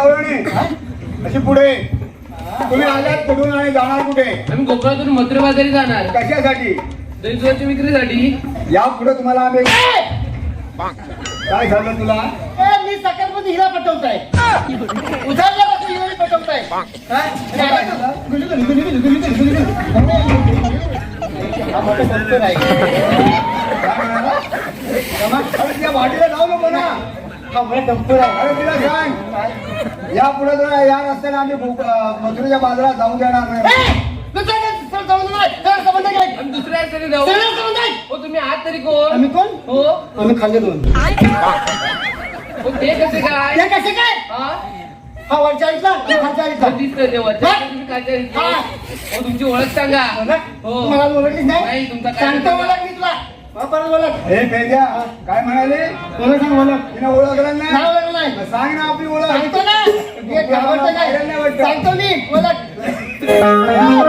कवळणी अशी पुढे तुम्ही आलात कुठून आणि जाणार कुठे आम्ही कोकणातून मथुरा बाजारी जाणार कशासाठी दहीसोची विक्रीसाठी या पुढे तुम्हाला आम्ही काय झालं तुला मी सकाळमध्ये हिरा पटवताय उधारला कसं हिरा पटवताय हा? हा वाटीला जाऊ नको ना हा मोठा डॉक्टर आहे. अरे तिला सांग या पुढे जर या रस्त्याने आम्ही मथुरेच्या बाजारात जाऊ देणार नाही ए, दुसऱ्या रस्त्याने जाऊ. हो तुम्ही आहात तरी कोण आम्ही कोण हो आम्ही खाल्ले दोन हो ते कसे काय ते कसे काय हा हा वरच्या खालच्या. हा? तुम्ही. हा. हो तुमची ओळख सांगा ओळख? हो. मला ओळखलीच नाही नाही, तुमचा काय सांगतो नाही. ओळख मी तुला हा, काय म्हणाले? ओळख सांग ओळख तिने ओळखलं नाही. नाही ओळख नाही. सांग ना आपली ओळख. सांगतो ना. नाही. सांगतो मी ओळख.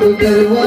नको गरवा